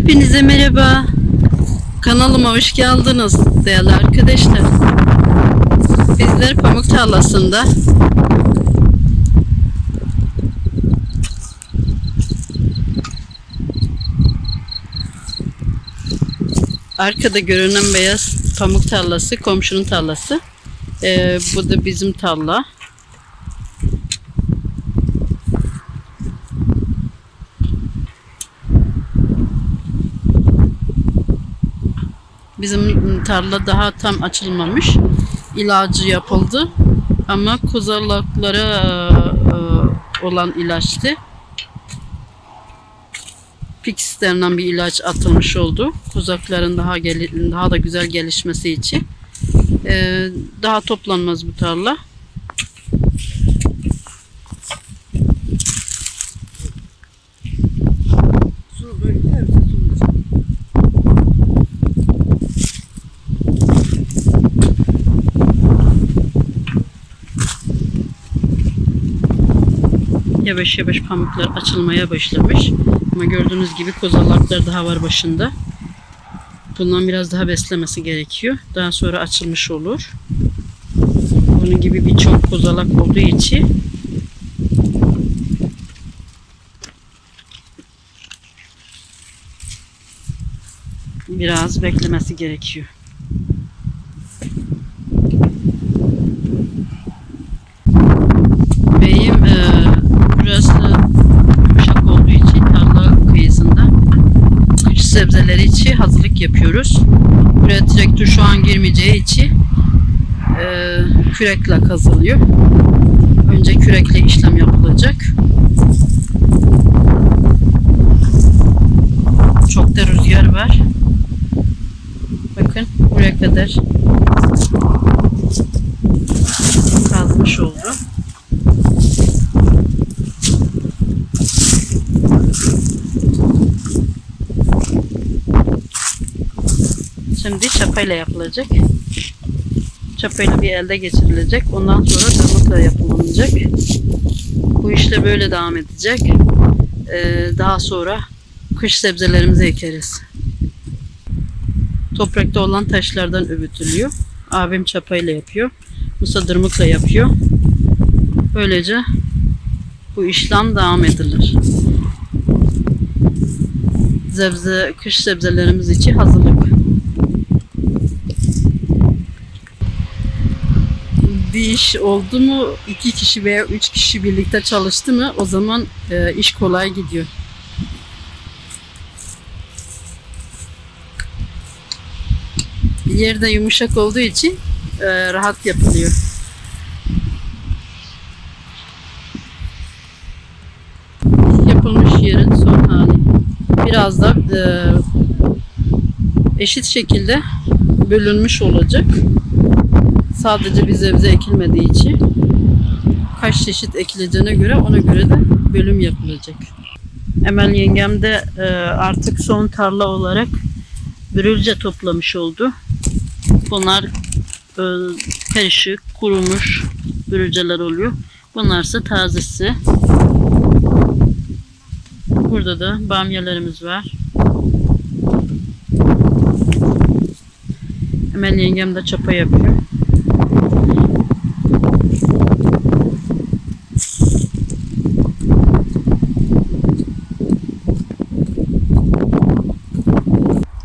Hepinize merhaba. Kanalıma hoş geldiniz değerli arkadaşlar. Bizler pamuk tarlasında Arkada görünen beyaz pamuk tarlası komşunun tarlası. Ee, bu da bizim tarla. Bizim tarla daha tam açılmamış. İlacı yapıldı. Ama kozalaklara e, olan ilaçtı. Pix denilen bir ilaç atılmış oldu. Kozakların daha daha da güzel gelişmesi için. E, daha toplanmaz bu tarla. Yavaş yavaş pamuklar açılmaya başlamış. Ama gördüğünüz gibi kozalaklar daha var başında. Bundan biraz daha beslemesi gerekiyor. Daha sonra açılmış olur. Bunun gibi birçok kozalak olduğu için biraz beklemesi gerekiyor. Beyim e, burası yumuşak olduğu için tarla kıyısında kış sebzeleri için yapıyoruz. Buraya traktör şu an girmeyeceği için e, kürekle kazılıyor. Önce kürekle işlem yapılacak. Çok da rüzgar var. Bakın buraya kadar kazmış oldu. Şimdi çapayla yapılacak. Çapayla bir elde geçirilecek. Ondan sonra tırmıkla yapılacak. Bu işte böyle devam edecek. Ee, daha sonra kış sebzelerimizi ekeriz. Toprakta olan taşlardan öbütülüyor. Abim çapayla yapıyor. Musa dırmıkla yapıyor. Böylece bu işlem devam edilir. Sebze, kış sebzelerimiz için hazırlık. Bir iş oldu mu iki kişi veya üç kişi birlikte çalıştı mı o zaman e, iş kolay gidiyor. Yerde yumuşak olduğu için e, rahat yapılıyor. Yapılmış yerin son hali. Biraz da e, eşit şekilde bölünmüş olacak. Sadece bir sebze ekilmediği için kaç çeşit ekileceğine göre ona göre de bölüm yapılacak. Emel yengem de e, artık son tarla olarak börülce toplamış oldu. Bunlar e, karışık, kurumuş börülceler oluyor. Bunlarsa tazesi. Burada da bamyalarımız var. Emel yengem de çapa yapıyor.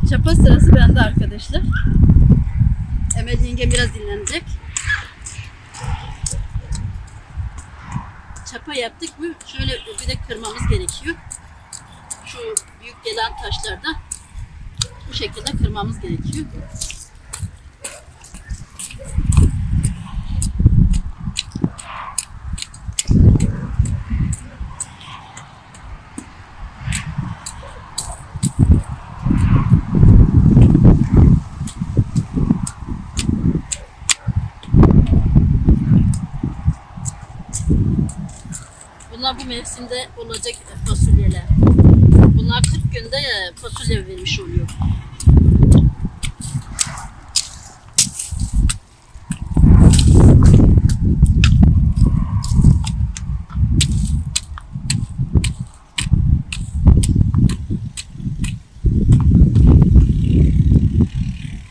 Çapa sırası bende arkadaşlar. Emel yenge biraz dinlenecek. Çapa yaptık mı şöyle bir de kırmamız gerekiyor. Şu gelen taşlarda bu şekilde kırmamız gerekiyor. Bunlar bu mevsimde olacak fasulyeler. Bunlar 40 günde kazandık fasulye vermiş oluyor.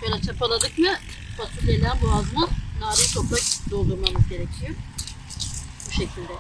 Böyle çapaladık mı fasulyeler boğazına narin toprak doldurmamız gerekiyor. Bu şekilde.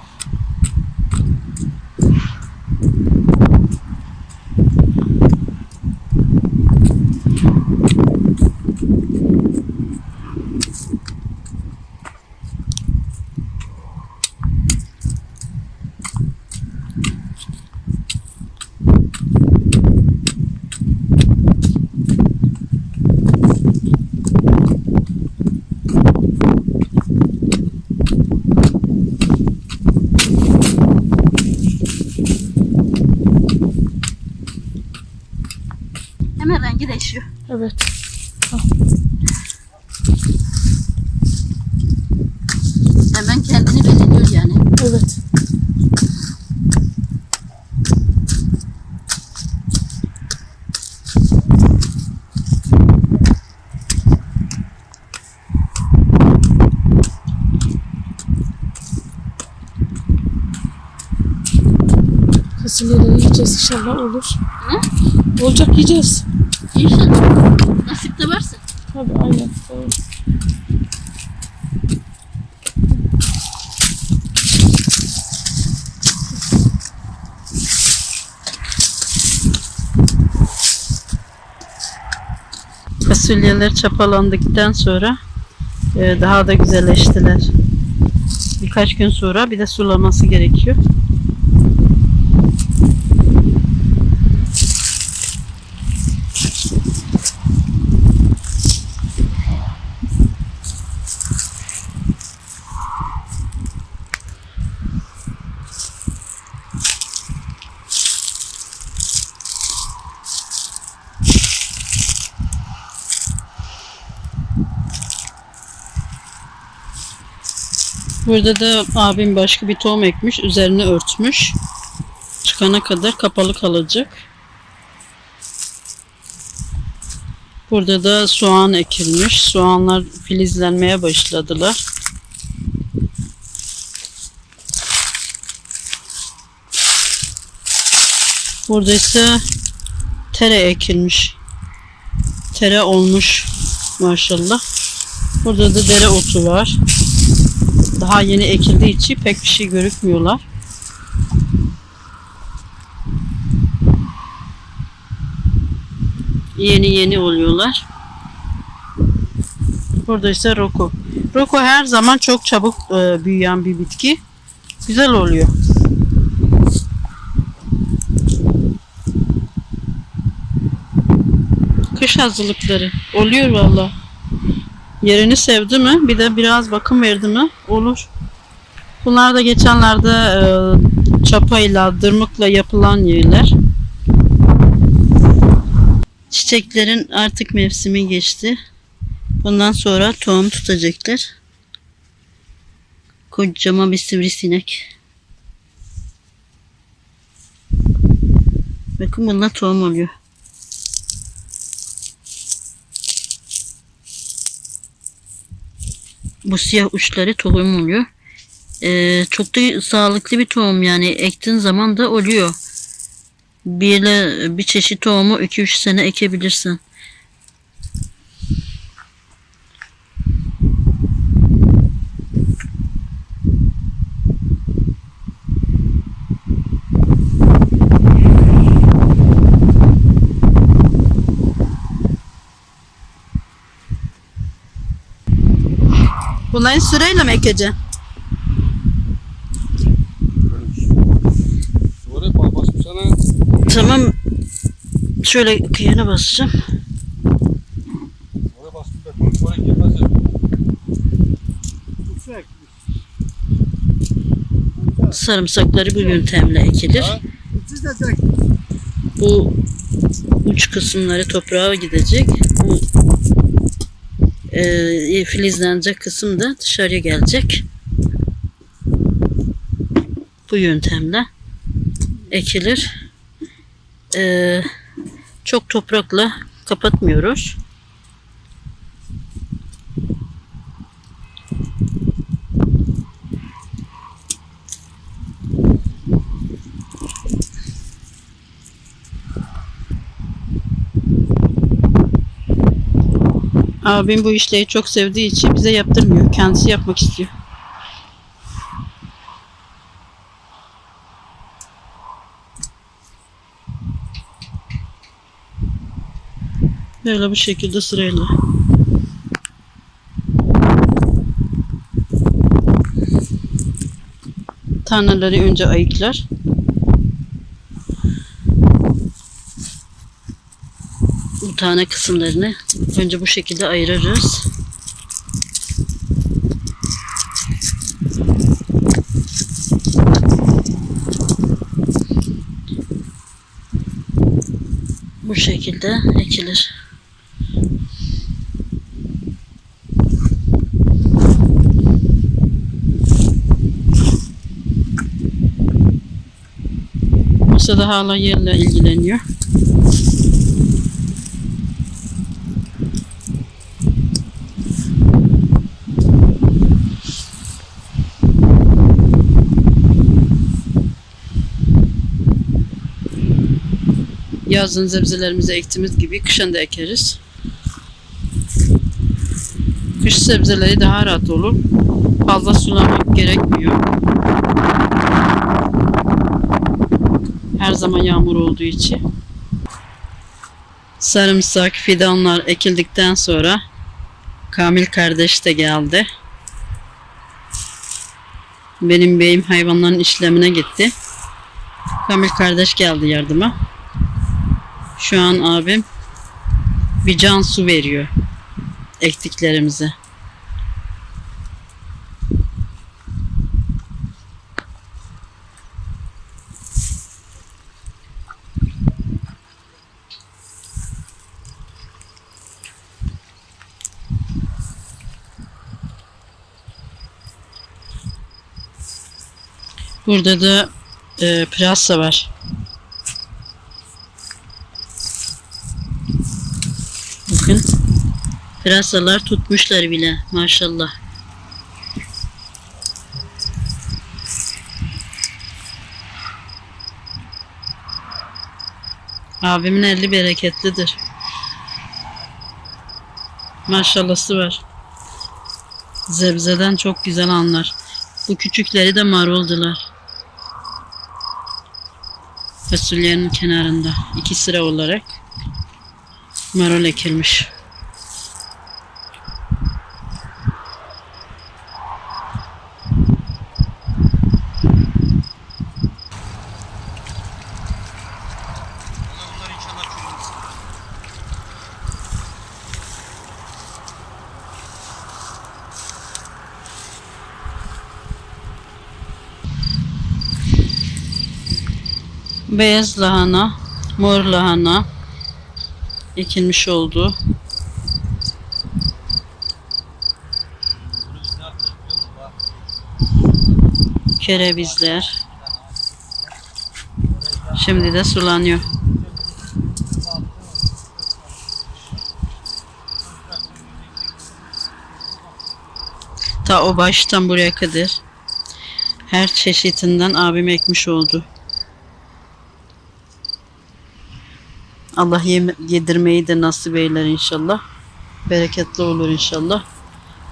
Fasulyeleri yiyeceğiz inşallah olur. Hı? Olacak yiyeceğiz. İnşallah. Nasip de varsa. Tabii aynen. Tamam. Fasulyeler çapalandıktan sonra e, daha da güzelleştiler. Birkaç gün sonra bir de sulaması gerekiyor. Burada da abim başka bir tohum ekmiş. Üzerine örtmüş. Çıkana kadar kapalı kalacak. Burada da soğan ekilmiş. Soğanlar filizlenmeye başladılar. Burada ise tere ekilmiş. Tere olmuş maşallah. Burada da dere otu var. Daha yeni ekildiği için pek bir şey görükmüyorlar. Yeni yeni oluyorlar. Burada ise roko. Roko her zaman çok çabuk e, büyüyen bir bitki. Güzel oluyor. Kış hazırlıkları. Oluyor valla. Yerini sevdi mi? Bir de biraz bakım verdi mi? Olur. Bunlar da geçenlerde e, çapayla, dırmıkla yapılan yerler. Çiçeklerin artık mevsimi geçti. Bundan sonra tohum tutacaklar. Kocaman bir sivrisinek. Bakın bunlar tohum oluyor. Bu siyah uçları tohum oluyor. Ee, çok da sağlıklı bir tohum yani ektiğin zaman da oluyor. Bir, bir çeşit tohumu 2-3 sene ekebilirsin. Bunları sırayla mı ekeceksin? Oraya basmış sana. Tamam. Şöyle kıyana basacağım. Oraya basmış. Bak bunu oraya girmez ya. Yüksek. Sarımsakları bu yöntemle ekilir. Ha? Bu uç kısımları toprağa gidecek. Bu e, filizlenecek kısım da dışarıya gelecek. Bu yöntemle ekilir. E, çok toprakla kapatmıyoruz. Abim bu işleri çok sevdiği için bize yaptırmıyor. Kendisi yapmak istiyor. Böyle bu şekilde sırayla. Taneleri önce ayıklar. Tane kısımlarını önce bu şekilde ayırırız. Bu şekilde ekilir. Masada hala yerle ilgileniyor. Yazın sebzelerimizi ektiğimiz gibi kışın da ekeriz. Kış sebzeleri daha rahat olur. Fazla sulamak gerekmiyor. Her zaman yağmur olduğu için. Sarımsak, fidanlar ekildikten sonra Kamil kardeş de geldi. Benim beyim hayvanların işlemine gitti. Kamil kardeş geldi yardıma. Şu an abim bir can su veriyor ektiklerimize. Burada da e, pırasa var. Bakın. Pırasalar tutmuşlar bile maşallah. Abimin eli bereketlidir. Maşallahı var. Zebzeden çok güzel anlar. Bu küçükleri de maruldular. Fasulyenin kenarında iki sıra olarak marul ekilmiş. Beyaz lahana, mor lahana ekilmiş oldu. Kerevizler. Şimdi de sulanıyor. Ta o baştan buraya kadar her çeşitinden abim ekmiş oldu. Allah yedirmeyi de nasip eyler inşallah. Bereketli olur inşallah.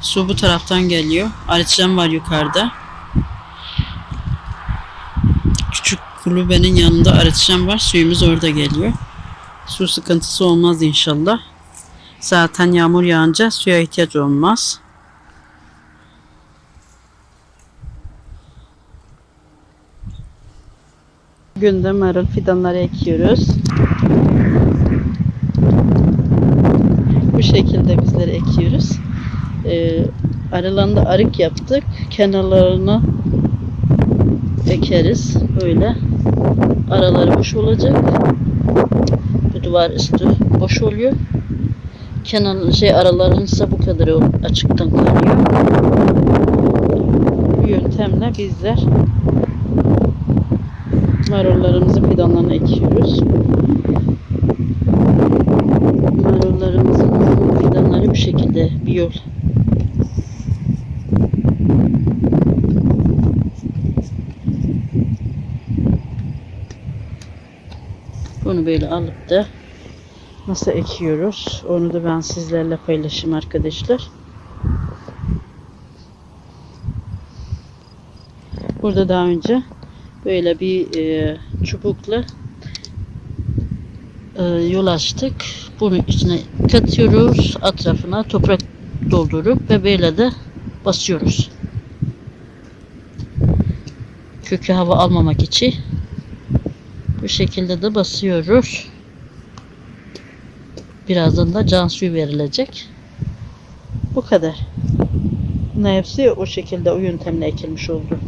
Su bu taraftan geliyor. Arıçlam var yukarıda. Küçük kulübenin yanında arıçlam var. Suyumuz orada geliyor. Su sıkıntısı olmaz inşallah. Zaten yağmur yağınca suya ihtiyaç olmaz. Günde marul fidanları ekiyoruz. Bu şekilde bizleri ekiyoruz. Ee, aralarında arık yaptık. Kenarlarına ekeriz. Böyle. Araları boş olacak. Bu duvar üstü boş oluyor. Kenar şey araların ise bu kadar açıktan kalıyor. Bu yöntemle bizler marullarımızı fidanlarına ekiyoruz. Marullarımızın fidanları şekilde bir yol. Bunu böyle alıp da Nasıl ekiyoruz? Onu da ben sizlerle paylaşayım arkadaşlar. Burada daha önce böyle bir e, çubukla e, yol açtık. Bunu içine katıyoruz. Etrafına toprak doldurup ve böyle de basıyoruz. Kökü hava almamak için bu şekilde de basıyoruz. Birazdan da can suyu verilecek. Bu kadar. Bunların hepsi o şekilde o yöntemle ekilmiş oldu.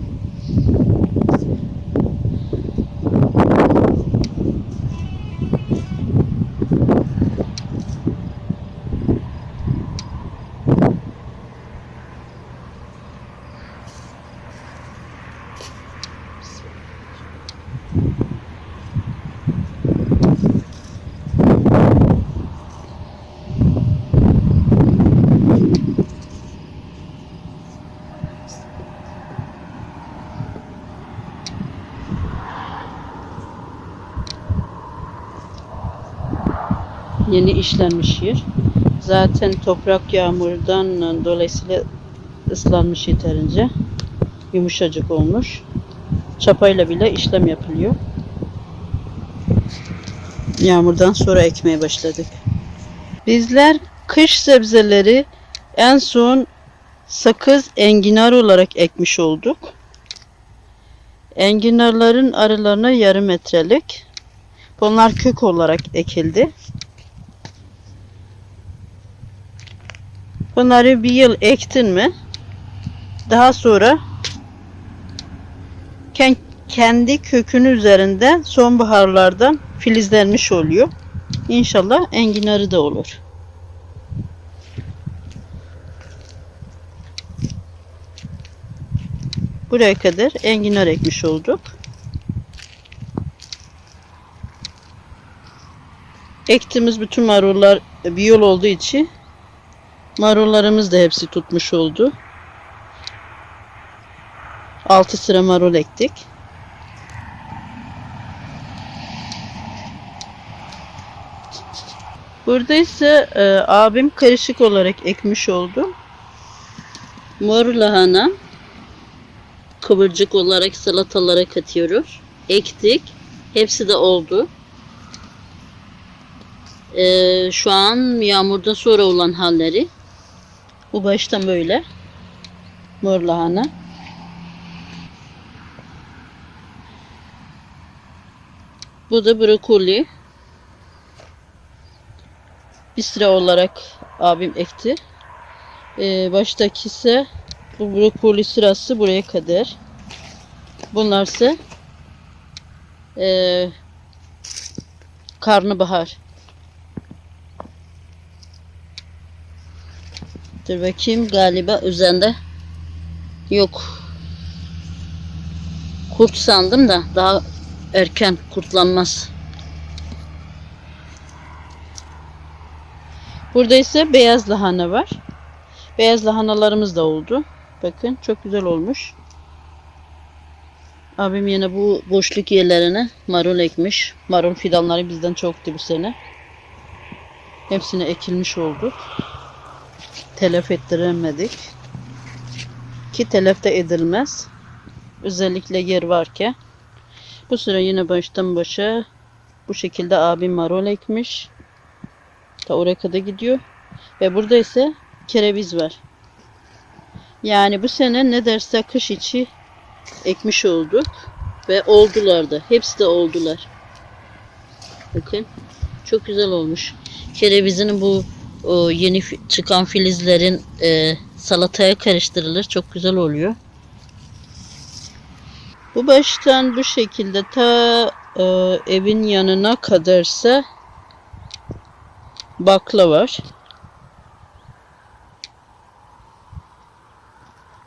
Yeni işlenmiş yer. Zaten toprak yağmurdan dolayısıyla ıslanmış yeterince. Yumuşacık olmuş. Çapayla bile işlem yapılıyor. Yağmurdan sonra ekmeye başladık. Bizler kış sebzeleri en son sakız enginar olarak ekmiş olduk. Enginarların aralarına yarım metrelik. Bunlar kök olarak ekildi. Bunları bir yıl ektin mi daha sonra ken- kendi kökünü üzerinde sonbaharlardan filizlenmiş oluyor. İnşallah enginarı da olur. Buraya kadar enginar ekmiş olduk. Ektiğimiz bütün marullar bir yol olduğu için marullarımız da hepsi tutmuş oldu. 6 sıra marul ektik. Burada ise e, abim karışık olarak ekmiş oldu. Mor lahana kıvırcık olarak salatalara katıyoruz. Ektik. Hepsi de oldu. Ee, şu an yağmurdan sonra olan halleri. Bu baştan böyle. Mor lahana. Bu da brokoli. Bir sıra olarak abim ekti. Ee, baştaki ise bu brokoli sırası buraya kadar. Bunlar ise ee, karnabahar. Dur bakayım galiba üzerinde yok. Kurt sandım da daha erken kurtlanmaz. Burada ise beyaz lahana var. Beyaz lahanalarımız da oldu. Bakın çok güzel olmuş. Abim yine bu boşluk yerlerine marul ekmiş. Marul fidanları bizden çoktu bu sene. Hepsine ekilmiş oldu. Telef ettiremedik. Ki telef de edilmez. Özellikle yer varken. Bu sıra yine baştan başa bu şekilde abim marul ekmiş. Ta oraya kadar gidiyor. Ve burada ise kereviz var. Yani bu sene ne derse kış içi ekmiş olduk. Ve oldular da. Hepsi de oldular. Bakın. Çok güzel olmuş. Kerevizinin bu o yeni çıkan filizlerin e, salataya karıştırılır. Çok güzel oluyor. Bu baştan bu şekilde ta e, evin yanına kadarsa bakla var.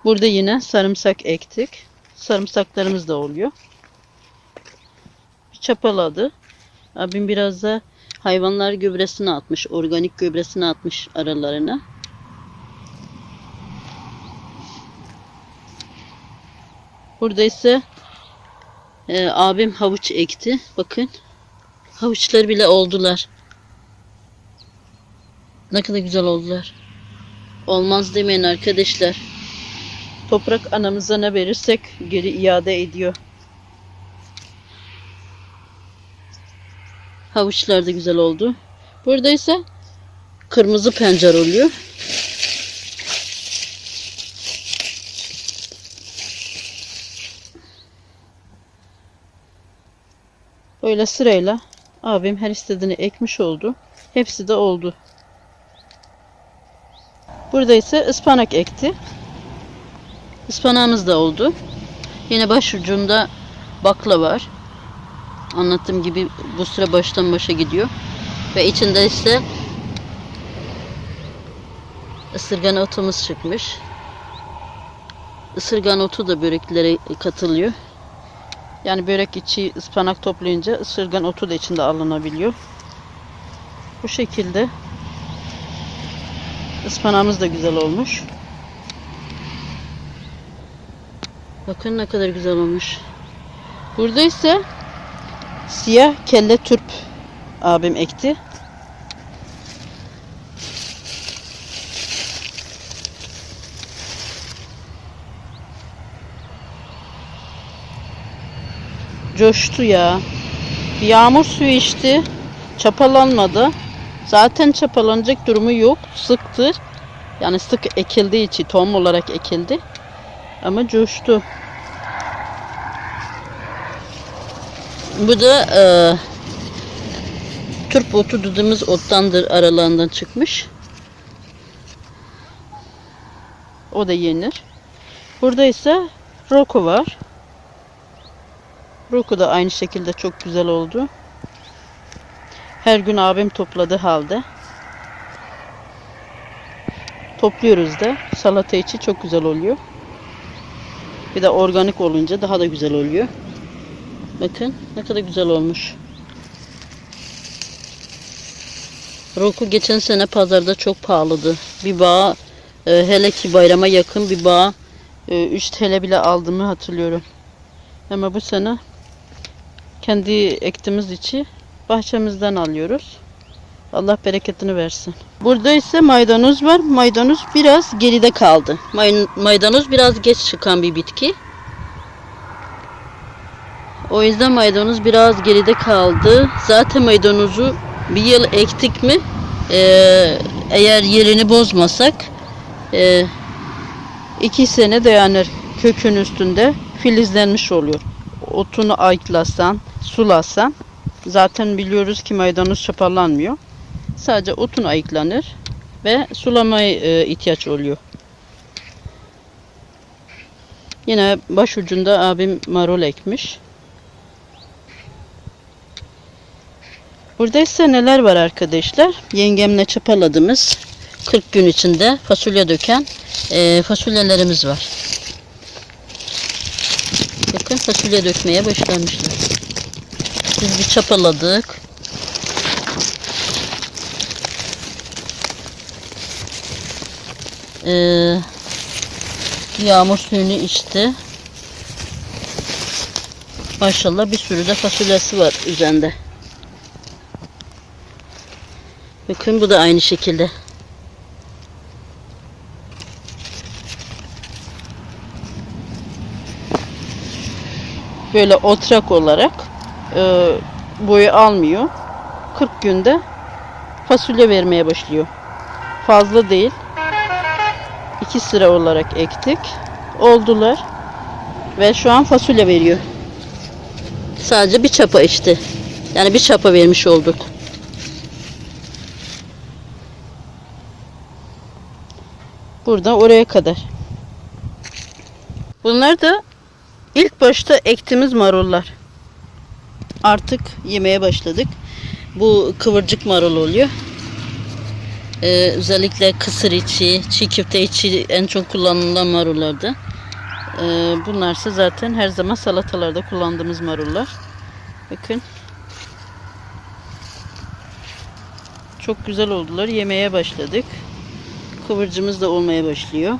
Burada yine sarımsak ektik. Sarımsaklarımız da oluyor. Çapaladı. Abim biraz da hayvanlar gübresini atmış. Organik gübresini atmış aralarına. Burada ise e, abim havuç ekti. Bakın. Havuçlar bile oldular. Ne kadar güzel oldular. Olmaz demeyin arkadaşlar. Toprak anamıza ne verirsek geri iade ediyor. Havuçlar da güzel oldu. Burada ise kırmızı pencer oluyor. Böyle sırayla abim her istediğini ekmiş oldu. Hepsi de oldu. Burada ise ıspanak ekti. Ispanağımız da oldu. Yine başucunda bakla var. Anlattığım gibi bu sıra baştan başa gidiyor. Ve içinde ise ısırgan otumuz çıkmış. Isırgan otu da böreklere katılıyor. Yani börek içi ıspanak toplayınca ısırgan otu da içinde alınabiliyor. Bu şekilde ıspanağımız da güzel olmuş. Bakın ne kadar güzel olmuş. Burada ise siyah kelle turp abim ekti. Coştu ya. Bir yağmur suyu içti. Çapalanmadı. Zaten çapalanacak durumu yok. Sıktır. Yani sık ekildiği için tohum olarak ekildi. Ama coştu. Bu da e, turp otu dediğimiz ottandır aralarından çıkmış. O da yenir. Burada ise roko var. Roko da aynı şekilde çok güzel oldu. Her gün abim topladı halde. Topluyoruz da salata içi çok güzel oluyor. Bir de organik olunca daha da güzel oluyor. Bakın ne kadar güzel olmuş. Roku geçen sene pazarda çok pahalıdı. Bir bağ e, hele ki bayrama yakın bir bağ 3 TL bile aldığımı hatırlıyorum. Ama bu sene kendi ektiğimiz içi bahçemizden alıyoruz. Allah bereketini versin. Burada ise maydanoz var. Maydanoz biraz geride kaldı. May- maydanoz biraz geç çıkan bir bitki. O yüzden maydanoz biraz geride kaldı. Zaten maydanozu bir yıl ektik mi eee, eğer yerini bozmasak eee, iki sene dayanır kökün üstünde filizlenmiş oluyor. Otunu ayıklasan, sulasan zaten biliyoruz ki maydanoz çapalanmıyor. Sadece otun ayıklanır ve sulamaya e, ihtiyaç oluyor. Yine başucunda abim marul ekmiş. Burada ise neler var arkadaşlar? Yengemle çapaladığımız 40 gün içinde fasulye döken e, fasulyelerimiz var. Bakın fasulye dökmeye başlamışlar. Biz bir çapaladık. Ee, yağmur suyunu içti. Maşallah bir sürü de fasulyesi var üzerinde. Bakın bu da aynı şekilde. Böyle otrak olarak e, boyu almıyor. 40 günde fasulye vermeye başlıyor. Fazla değil. İki sıra olarak ektik. Oldular. Ve şu an fasulye veriyor. Sadece bir çapa işte. Yani bir çapa vermiş olduk. Burada oraya kadar. Bunlar da ilk başta ektiğimiz marullar. Artık yemeye başladık. Bu kıvırcık marul oluyor. Ee, özellikle kısır içi, çiğ köfte içi en çok kullanılan marullardı. Ee, bunlarsa zaten her zaman salatalarda kullandığımız marullar. Bakın. Çok güzel oldular. Yemeye başladık. Kıvırcımız da olmaya başlıyor.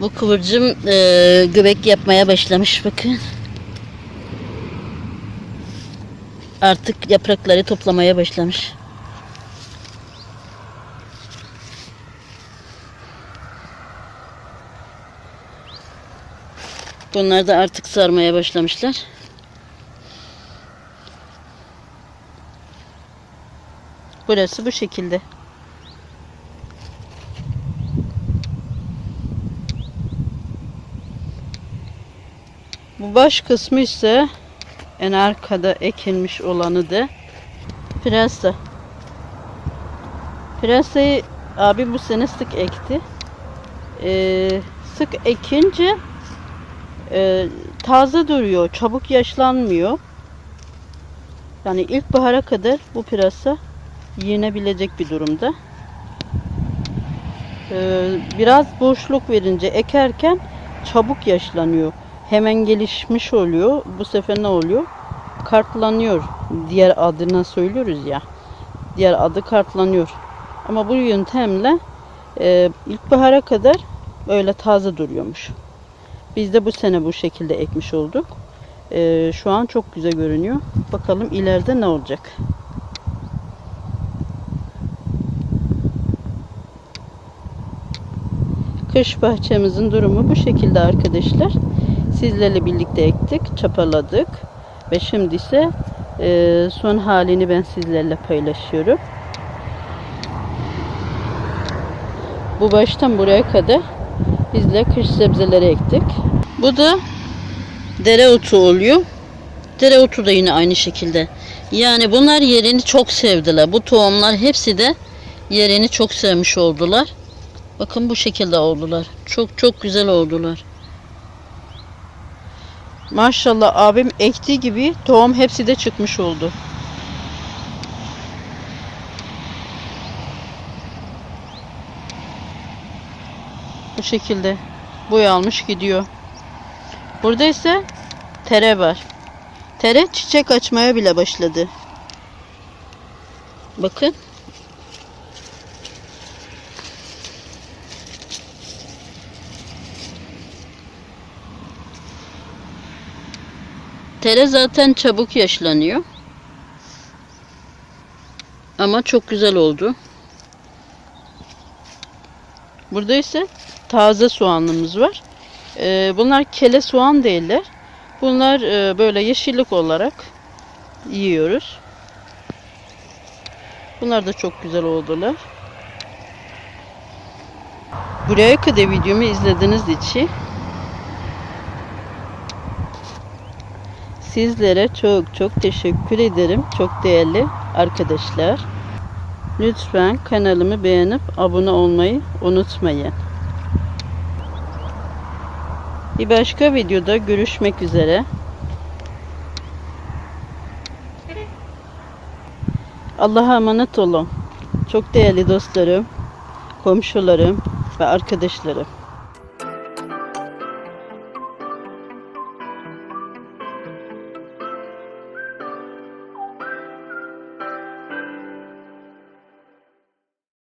Bu kıvırcım e, göbek yapmaya başlamış bakın. Artık yaprakları toplamaya başlamış. Bunlar da artık sarmaya başlamışlar. Burası bu şekilde. Bu baş kısmı ise en arkada ekilmiş olanı da pırasa. Pırasayı abi bu sene sık ekti. Ee, sık ekince e, taze duruyor, çabuk yaşlanmıyor. Yani ilkbahara kadar bu pırasa yenebilecek bir durumda. Ee, biraz boşluk verince ekerken çabuk yaşlanıyor. Hemen gelişmiş oluyor. Bu sefer ne oluyor? Kartlanıyor. Diğer adına söylüyoruz ya. Diğer adı kartlanıyor. Ama bu yöntemle e, ilkbahara kadar öyle taze duruyormuş. Biz de bu sene bu şekilde ekmiş olduk. E, şu an çok güzel görünüyor. Bakalım ileride ne olacak. Kış bahçemizin durumu bu şekilde arkadaşlar. Sizlerle birlikte ektik, çapaladık ve şimdi ise e, son halini ben sizlerle paylaşıyorum. Bu baştan buraya kadar bizle kış sebzeleri ektik. Bu da dereotu oluyor. Dereotu da yine aynı şekilde. Yani bunlar yerini çok sevdiler. Bu tohumlar hepsi de yerini çok sevmiş oldular. Bakın bu şekilde oldular. Çok çok güzel oldular. Maşallah abim ektiği gibi tohum hepsi de çıkmış oldu. Bu şekilde boy almış gidiyor. Burada ise tere var. Tere çiçek açmaya bile başladı. Bakın. Tere zaten çabuk yaşlanıyor. Ama çok güzel oldu. Burada ise taze soğanımız var. Ee, bunlar kele soğan değiller. Bunlar e, böyle yeşillik olarak yiyoruz. Bunlar da çok güzel oldular. Buraya kadar videomu izlediğiniz için Sizlere çok çok teşekkür ederim. Çok değerli arkadaşlar. Lütfen kanalımı beğenip abone olmayı unutmayın. Bir başka videoda görüşmek üzere. Allah'a emanet olun. Çok değerli dostlarım, komşularım ve arkadaşlarım.